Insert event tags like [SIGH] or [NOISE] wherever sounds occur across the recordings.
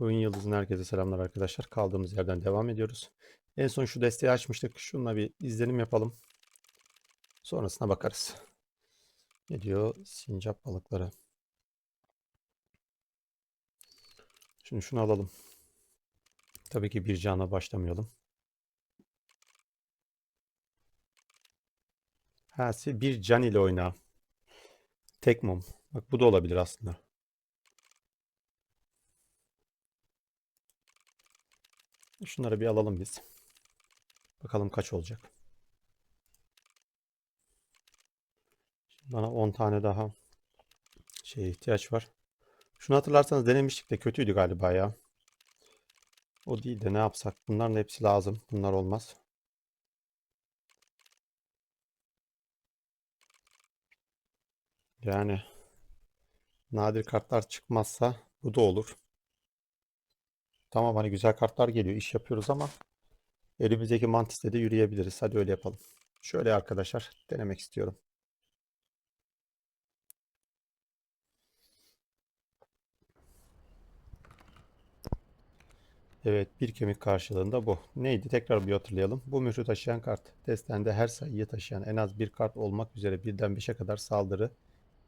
Oyun Yıldızı'nın herkese selamlar arkadaşlar. Kaldığımız yerden devam ediyoruz. En son şu desteği açmıştık. Şununla bir izlenim yapalım. Sonrasına bakarız. Ne diyor? Sincap balıkları. Şimdi şunu alalım. Tabii ki bir cana başlamayalım. Ha, bir can ile oyna. Tek mum. Bak bu da olabilir aslında. Şunları bir alalım biz. Bakalım kaç olacak. Bana 10 tane daha şeye ihtiyaç var. Şunu hatırlarsanız denemiştik de kötüydü galiba ya. O değil de ne yapsak? Bunların hepsi lazım. Bunlar olmaz. Yani nadir kartlar çıkmazsa bu da olur. Tamam hani güzel kartlar geliyor. iş yapıyoruz ama elimizdeki mantisle de yürüyebiliriz. Hadi öyle yapalım. Şöyle arkadaşlar denemek istiyorum. Evet bir kemik karşılığında bu. Neydi? Tekrar bir hatırlayalım. Bu mührü taşıyan kart. Destende her sayıyı taşıyan en az bir kart olmak üzere birden 5'e kadar saldırı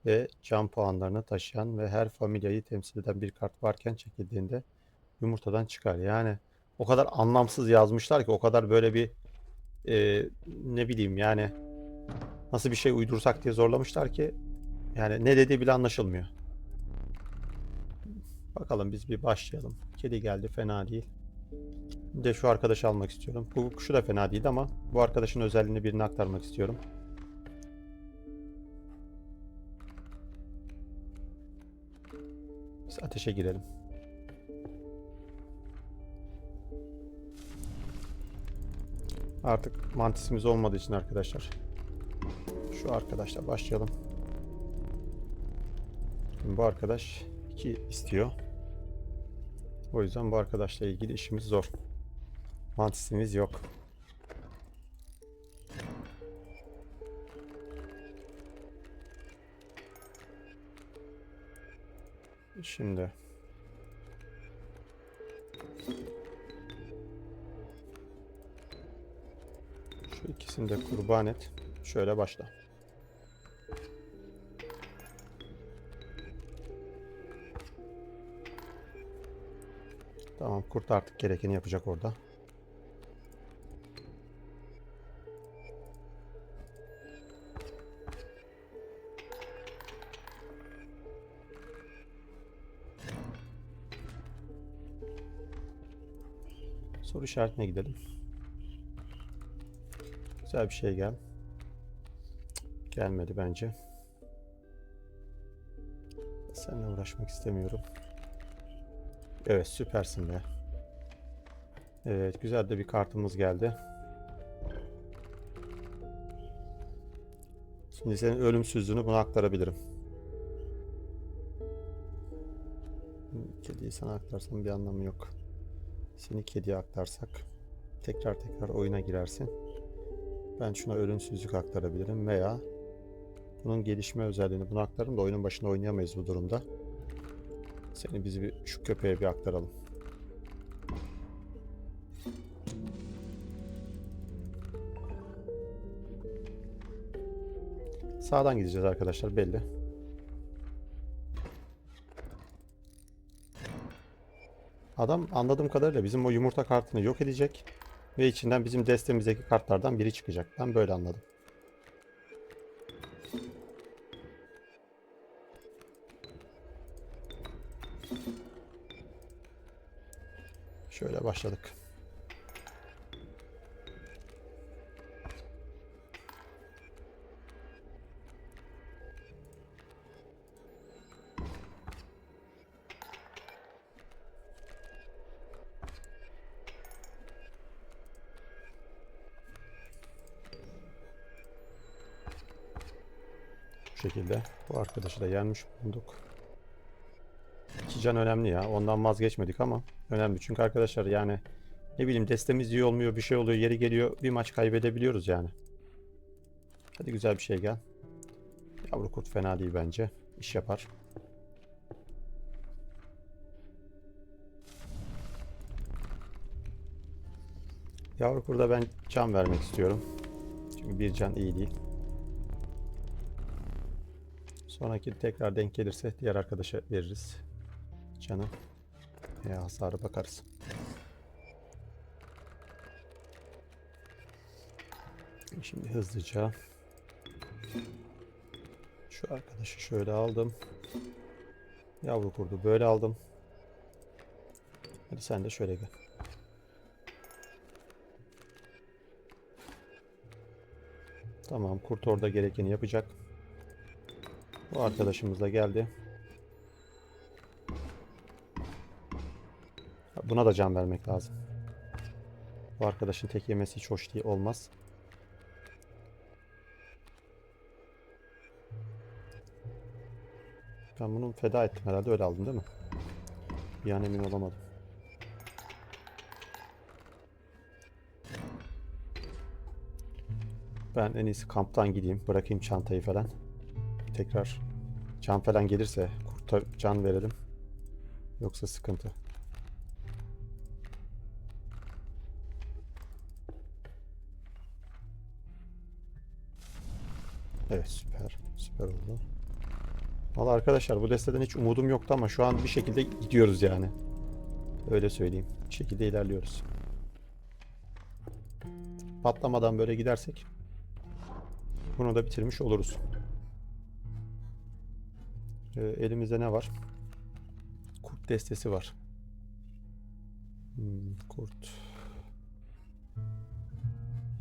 ve can puanlarını taşıyan ve her familyayı temsil eden bir kart varken çekildiğinde yumurtadan çıkar. Yani o kadar anlamsız yazmışlar ki o kadar böyle bir e, ne bileyim yani nasıl bir şey uydursak diye zorlamışlar ki yani ne dediği bile anlaşılmıyor. Bakalım biz bir başlayalım. Kedi geldi fena değil. Bir de şu arkadaşı almak istiyorum. Bu şu da fena değil ama bu arkadaşın özelliğini birine aktarmak istiyorum. Biz ateşe girelim. Artık mantisimiz olmadığı için arkadaşlar. Şu arkadaşla başlayalım. Şimdi bu arkadaş 2 istiyor. O yüzden bu arkadaşla ilgili işimiz zor. Mantisimiz yok. Şimdi şu ikisini de kurban et. Şöyle başla. Tamam kurt artık gerekeni yapacak orada. Soru işaretine gidelim. Güzel bir şey gel. Gelmedi bence. Seninle uğraşmak istemiyorum. Evet süpersin be. Evet güzel de bir kartımız geldi. Şimdi senin ölümsüzlüğünü buna aktarabilirim. Kediyi sana aktarsam bir anlamı yok. Seni kediye aktarsak tekrar tekrar oyuna girersin. Ben şuna ölümsüzlük aktarabilirim veya bunun gelişme özelliğini buna aktarırım da oyunun başında oynayamayız bu durumda. Seni biz bir şu köpeğe bir aktaralım. Sağdan gideceğiz arkadaşlar belli. Adam anladığım kadarıyla bizim o yumurta kartını yok edecek ve içinden bizim destemizdeki kartlardan biri çıkacak. Ben böyle anladım. Şöyle başladık. şekilde bu arkadaşı da yenmiş bulduk. İki can önemli ya. Ondan vazgeçmedik ama önemli. Çünkü arkadaşlar yani ne bileyim destemiz iyi olmuyor bir şey oluyor yeri geliyor bir maç kaybedebiliyoruz yani. Hadi güzel bir şey gel. Yavru kurt fena değil bence. İş yapar. Yavru kurda ben can vermek istiyorum. Çünkü bir can iyi değil. Sonraki tekrar denk gelirse diğer arkadaşa veririz. Canı. Ya hasarı bakarız. Şimdi hızlıca şu arkadaşı şöyle aldım. Yavru kurdu böyle aldım. Hadi sen de şöyle gel. Tamam kurt orada gerekeni yapacak. Bu arkadaşımız da geldi. Buna da can vermek lazım. Bu arkadaşın tek yemesi hiç hoş değil olmaz. Ben bunu feda ettim herhalde öyle aldım değil mi? Bir an emin olamadım. Ben en iyisi kamptan gideyim. Bırakayım çantayı falan. Tekrar can falan gelirse kurta can verelim. Yoksa sıkıntı. Evet süper. Süper oldu. Valla arkadaşlar bu desteden hiç umudum yoktu ama şu an bir şekilde gidiyoruz yani. Öyle söyleyeyim. Bir şekilde ilerliyoruz. Patlamadan böyle gidersek bunu da bitirmiş oluruz. Ee, elimizde ne var? Kurt destesi var. Hmm, kurt.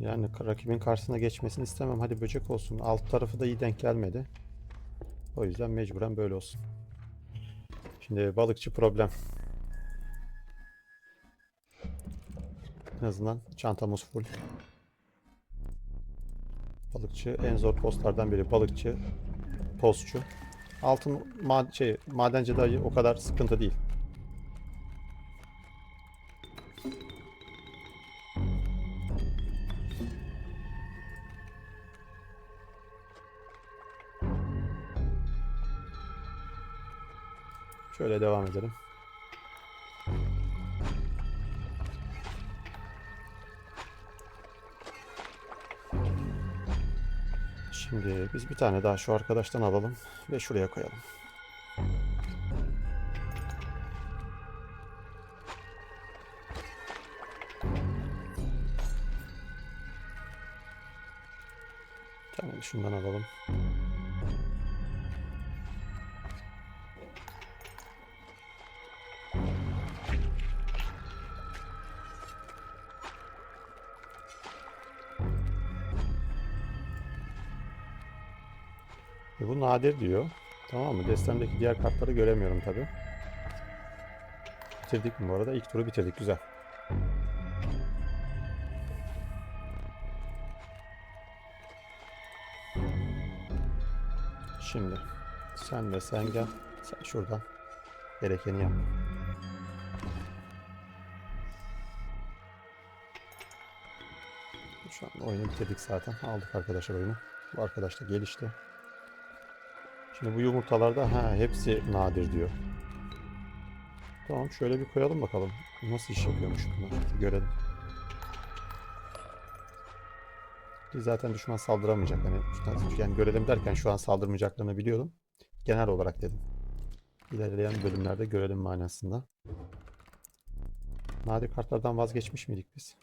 Yani rakibin karşısına geçmesini istemem. Hadi böcek olsun. Alt tarafı da iyi denk gelmedi. O yüzden mecburen böyle olsun. Şimdi balıkçı problem. En azından çantamız full. Balıkçı en zor postlardan biri. Balıkçı, postçu. Altın ma şey madenci dayı o kadar sıkıntı değil. Şöyle devam edelim. Biz bir tane daha şu arkadaştan alalım ve şuraya koyalım. De şundan alalım. E bu nadir diyor. Tamam mı? Destemdeki diğer kartları göremiyorum tabi. Bitirdik mi bu arada? İlk turu bitirdik. Güzel. Şimdi sen de sen gel. Sen şuradan gerekeni yap. Şu an oyunu bitirdik zaten. Aldık arkadaşlar oyunu. Bu arkadaş da gelişti. Şimdi bu yumurtalarda ha hepsi nadir diyor. Tamam şöyle bir koyalım bakalım. Nasıl iş yapıyormuş bunlar. Bir görelim. Biz zaten düşman saldıramayacak. Hani yani görelim derken şu an saldırmayacaklarını biliyordum. Genel olarak dedim. İlerleyen bölümlerde görelim manasında. Nadir kartlardan vazgeçmiş miydik biz?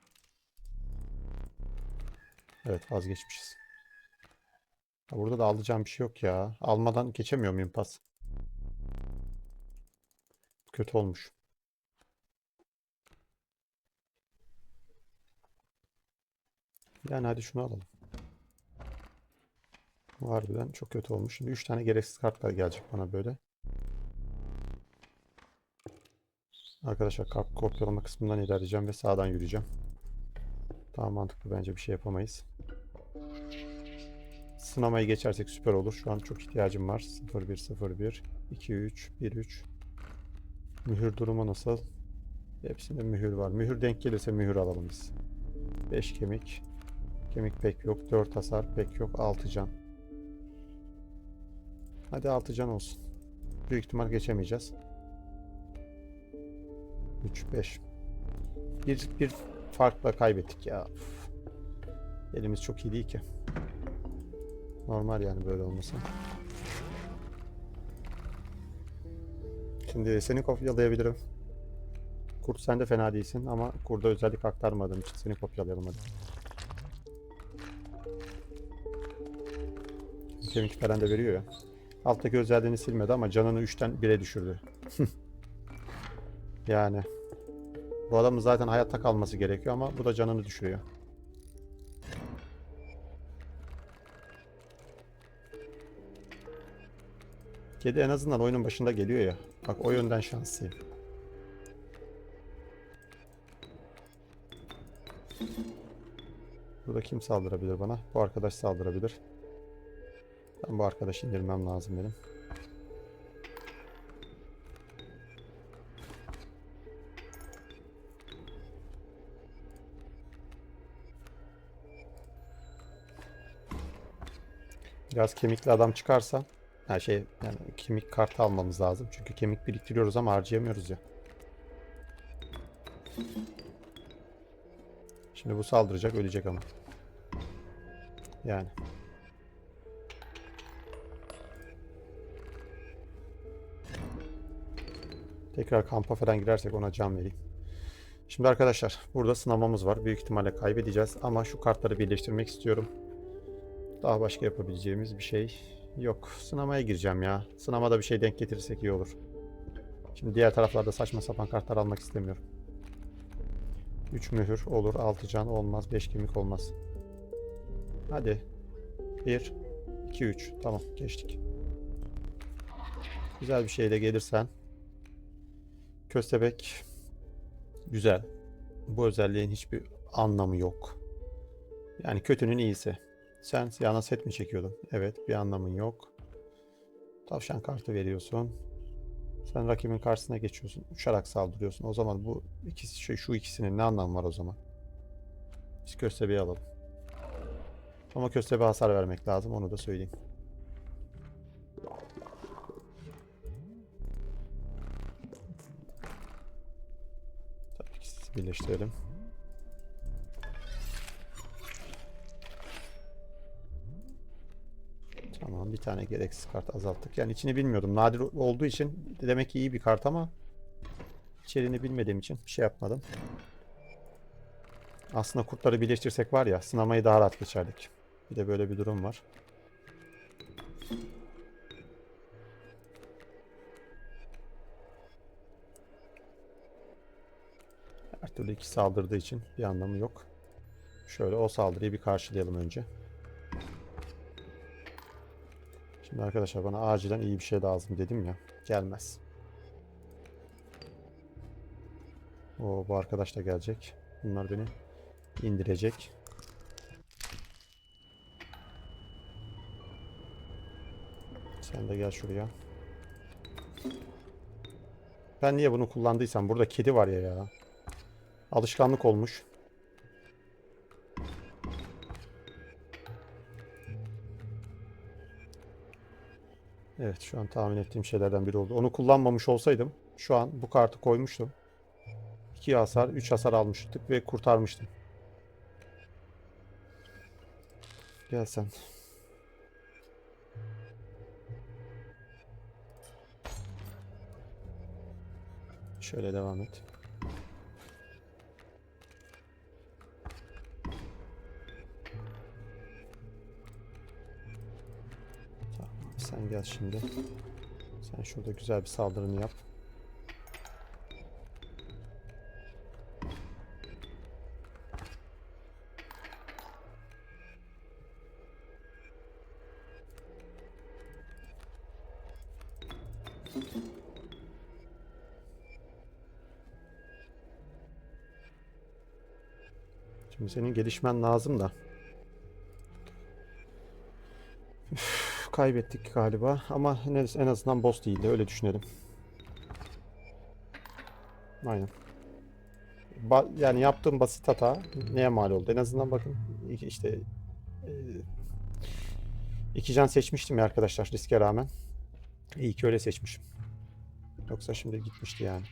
Evet vazgeçmişiz. Burada da alacağım bir şey yok ya. Almadan geçemiyor muyum pas? Kötü olmuş. Yani hadi şunu alalım. Bu harbiden çok kötü olmuş. Şimdi 3 tane gereksiz kartlar gelecek bana böyle. Arkadaşlar kart kopyalama kısmından ilerleyeceğim ve sağdan yürüyeceğim. Daha mantıklı bence bir şey yapamayız. Sınamayı geçersek süper olur. Şu an çok ihtiyacım var. 0-1-0-1, 2-3, 1-3. Mühür durumu nasıl? Hepsinde mühür var. Mühür denk gelirse mühür alalım biz. 5 kemik. Kemik pek yok. 4 hasar pek yok. 6 can. Hadi 6 can olsun. Büyük ihtimal geçemeyeceğiz. 3, 5. Bir, bir farkla kaybettik ya. Elimiz çok iyi değil ki. Normal yani böyle olması. Şimdi seni kopyalayabilirim. Kurt sen de fena değilsin ama kurda özellik aktarmadığım için seni kopyalayalım hadi. Kemik falan da veriyor ya. Alttaki özelliğini silmedi ama canını 3'ten 1'e düşürdü. [LAUGHS] yani. Bu adamın zaten hayatta kalması gerekiyor ama bu da canını düşürüyor. Kedi en azından oyunun başında geliyor ya. Bak o yönden şanslıyım. Burada kim saldırabilir bana? Bu arkadaş saldırabilir. Ben bu arkadaşı indirmem lazım benim. Biraz kemikli adam çıkarsa her şey yani kemik kartı almamız lazım. Çünkü kemik biriktiriyoruz ama harcayamıyoruz ya. Şimdi bu saldıracak, ölecek ama. Yani. Tekrar kampa falan girersek ona can vereyim. Şimdi arkadaşlar burada sınavamız var. Büyük ihtimalle kaybedeceğiz ama şu kartları birleştirmek istiyorum. Daha başka yapabileceğimiz bir şey yok. Sınamaya gireceğim ya. Sınamada bir şey denk getirirsek iyi olur. Şimdi diğer taraflarda saçma sapan kartlar almak istemiyorum. 3 mühür olur. 6 can olmaz. 5 kemik olmaz. Hadi. 1, 2, 3. Tamam geçtik. Güzel bir şeyle gelirsen. Köstebek. Güzel. Bu özelliğin hiçbir anlamı yok. Yani kötünün iyisi. Sen siyahına set mi çekiyordun? Evet bir anlamın yok. Tavşan kartı veriyorsun. Sen rakibin karşısına geçiyorsun. Uçarak saldırıyorsun. O zaman bu ikisi şey şu ikisinin ne anlamı var o zaman? Biz köstebeği alalım. Ama köstebeğe hasar vermek lazım onu da söyleyeyim. Tabii ki birleştirelim. Bir tane gereksiz kart azalttık. Yani içini bilmiyordum. Nadir olduğu için demek ki iyi bir kart ama içeriğini bilmediğim için bir şey yapmadım. Aslında kurtları birleştirsek var ya sınamayı daha rahat geçerdik. Bir de böyle bir durum var. Her türlü iki saldırdığı için bir anlamı yok. Şöyle o saldırıyı bir karşılayalım önce. Şimdi arkadaşlar bana acilen iyi bir şey lazım dedim ya. Gelmez. O bu arkadaş da gelecek. Bunlar beni indirecek. Sen de gel şuraya. Ben niye bunu kullandıysam burada kedi var ya ya. Alışkanlık olmuş. Evet şu an tahmin ettiğim şeylerden biri oldu. Onu kullanmamış olsaydım şu an bu kartı koymuştum. 2 hasar, 3 hasar almıştık ve kurtarmıştım. Gel sen. Şöyle devam et. Sen gel şimdi. Sen şurada güzel bir saldırını yap. Şimdi senin gelişmen lazım da. Kaybettik galiba ama en az- en azından boss değildi öyle düşünelim. Aynen. Ba- yani yaptığım basit hata neye mal oldu? En azından bakın işte e, iki can seçmiştim ya arkadaşlar riske rağmen. İyi ki öyle seçmişim. Yoksa şimdi gitmişti yani.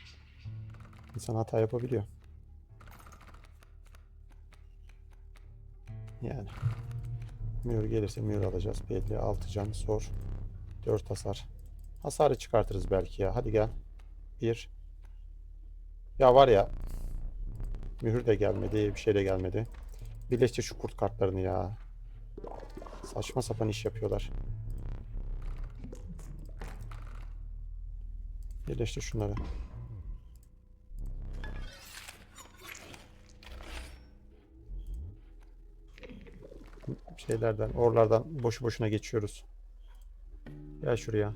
İnsan hata yapabiliyor. Yani. Mühür gelirse mühür alacağız. Belli. 6 can. Sor. 4 hasar. Hasarı çıkartırız belki ya. Hadi gel. 1. Ya var ya. Mühür de gelmedi. Bir şey de gelmedi. Birleştir şu kurt kartlarını ya. Saçma sapan iş yapıyorlar. Birleştir şunları. Şeylerden, oralardan boşu boşuna geçiyoruz. Gel şuraya.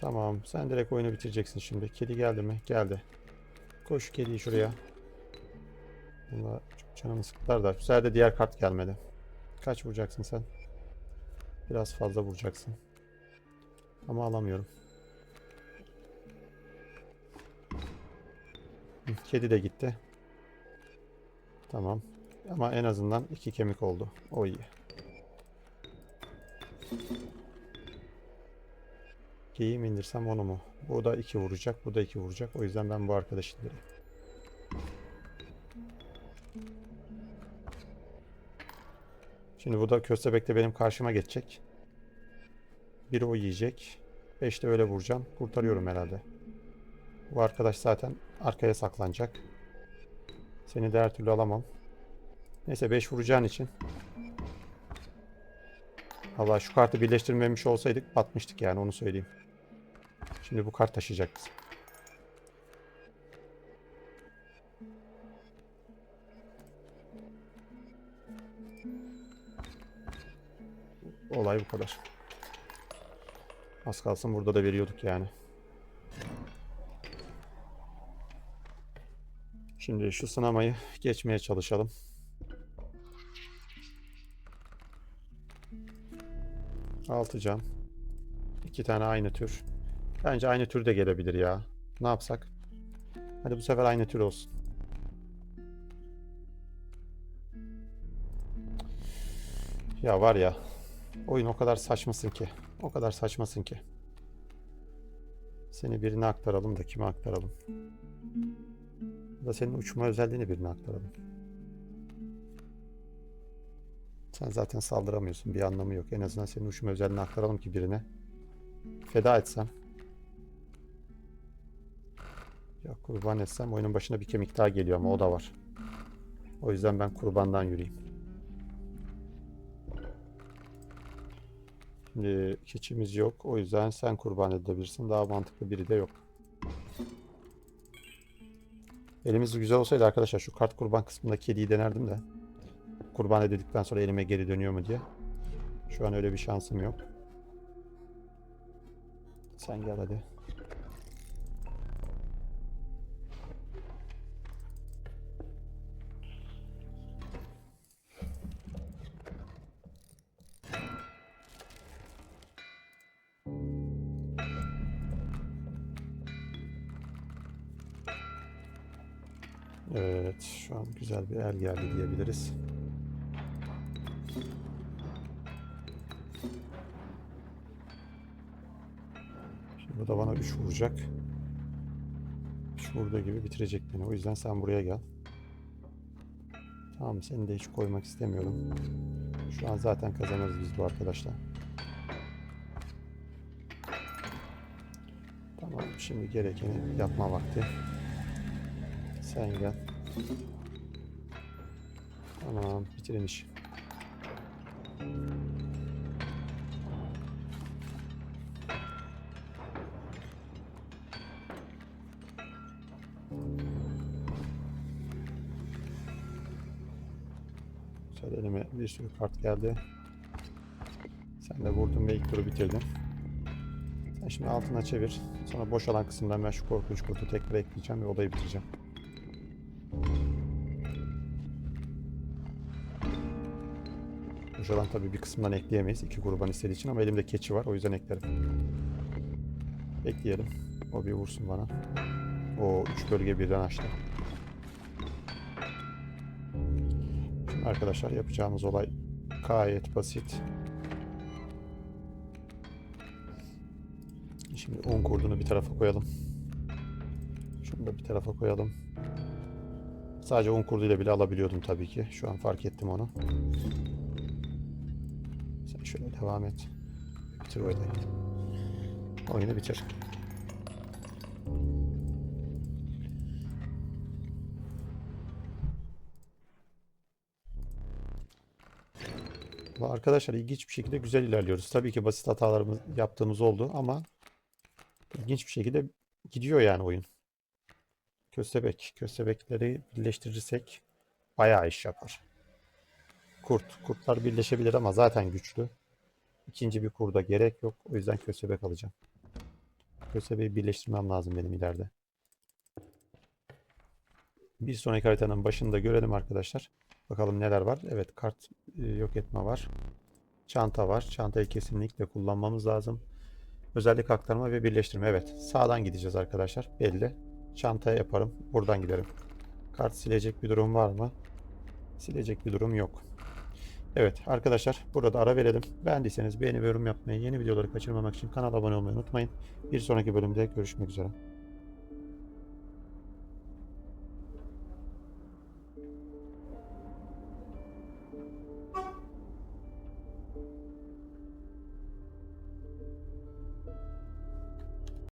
Tamam, sen direkt oyunu bitireceksin şimdi. Kedi geldi mi? Geldi. Koş kediyi şuraya. Bunda çok canımı sıktılar da. Sefer de diğer kart gelmedi. Kaç vuracaksın sen? Biraz fazla vuracaksın. Ama alamıyorum. Kedi de gitti. Tamam. Ama en azından iki kemik oldu. O iyi. Geyiği indirsem onu mu? Bu da iki vuracak, bu da iki vuracak. O yüzden ben bu arkadaşı indireyim. Şimdi bu da köstebek de benim karşıma geçecek. Biri o yiyecek. Beş de öyle vuracağım. Kurtarıyorum herhalde. Bu arkadaş zaten arkaya saklanacak. Seni de her türlü alamam. Neyse 5 vuracağın için. Allah şu kartı birleştirmemiş olsaydık batmıştık yani onu söyleyeyim. Şimdi bu kart taşıyacak bizi. Olay bu kadar. Az kalsın burada da veriyorduk yani. Şimdi şu sınamayı geçmeye çalışalım. Altı can. İki tane aynı tür. Bence aynı tür de gelebilir ya. Ne yapsak? Hadi bu sefer aynı tür olsun. Ya var ya. Oyun o kadar saçmasın ki. O kadar saçmasın ki. Seni birine aktaralım da kime aktaralım? Da senin uçma özelliğini birine aktaralım. Sen zaten saldıramıyorsun. Bir anlamı yok. En azından senin uçma özelliğini aktaralım ki birine. Feda etsem. Ya kurban etsem oyunun başına bir kemik daha geliyor ama o da var. O yüzden ben kurbandan yürüyeyim. Şimdi keçimiz yok. O yüzden sen kurban edebilirsin. Daha mantıklı biri de yok. Elimiz güzel olsaydı arkadaşlar şu kart kurban kısmında kediyi denerdim de. Kurban edildikten sonra elime geri dönüyor mu diye. Şu an öyle bir şansım yok. Sen gel hadi. Evet, şu an güzel bir el geldi diyebiliriz. Şimdi bu da bana 3 vuracak. 3 vurduğu gibi bitirecek beni. O yüzden sen buraya gel. Tamam, seni de hiç koymak istemiyorum. Şu an zaten kazanırız biz bu arkadaşla. Tamam, şimdi gerekeni yapma vakti. Sen gel. Tamam, bitirin işi. Güzel elime bir sürü kart geldi. Sen de vurdun ve ilk turu bitirdin. Sen şimdi altına çevir. Sonra boş olan kısımdan ben şu korkunç kurtu tekrar ekleyeceğim ve olayı bitireceğim. Olan tabii bir kısımdan ekleyemeyiz. iki kurban istediği için ama elimde keçi var. O yüzden eklerim. Bekleyelim. O bir vursun bana. O üç bölge birden açtı. Arkadaşlar yapacağımız olay gayet basit. Şimdi 10 kurdunu bir tarafa koyalım. Şunu da bir tarafa koyalım. Sadece un kurduyla bile alabiliyordum tabii ki. Şu an fark ettim onu. Sen şöyle devam et. Bitir oyunu. Oyunu bitir. Arkadaşlar ilginç bir şekilde güzel ilerliyoruz. Tabii ki basit hatalarımız yaptığımız oldu ama ilginç bir şekilde gidiyor yani oyun. Köstebek. Köstebekleri birleştirirsek bayağı iş yapar. Kurt. Kurtlar birleşebilir ama zaten güçlü. İkinci bir kurda gerek yok. O yüzden köstebek alacağım. Köstebeği birleştirmem lazım benim ileride. Bir sonraki haritanın başında görelim arkadaşlar. Bakalım neler var. Evet kart e, yok etme var. Çanta var. Çantayı kesinlikle kullanmamız lazım. Özellik aktarma ve birleştirme. Evet sağdan gideceğiz arkadaşlar. Belli. Çantaya yaparım. Buradan giderim. Kart silecek bir durum var mı? Silecek bir durum yok. Evet arkadaşlar burada ara verelim. Beğendiyseniz beğeni ve yorum yapmayı, yeni videoları kaçırmamak için kanala abone olmayı unutmayın. Bir sonraki bölümde görüşmek üzere.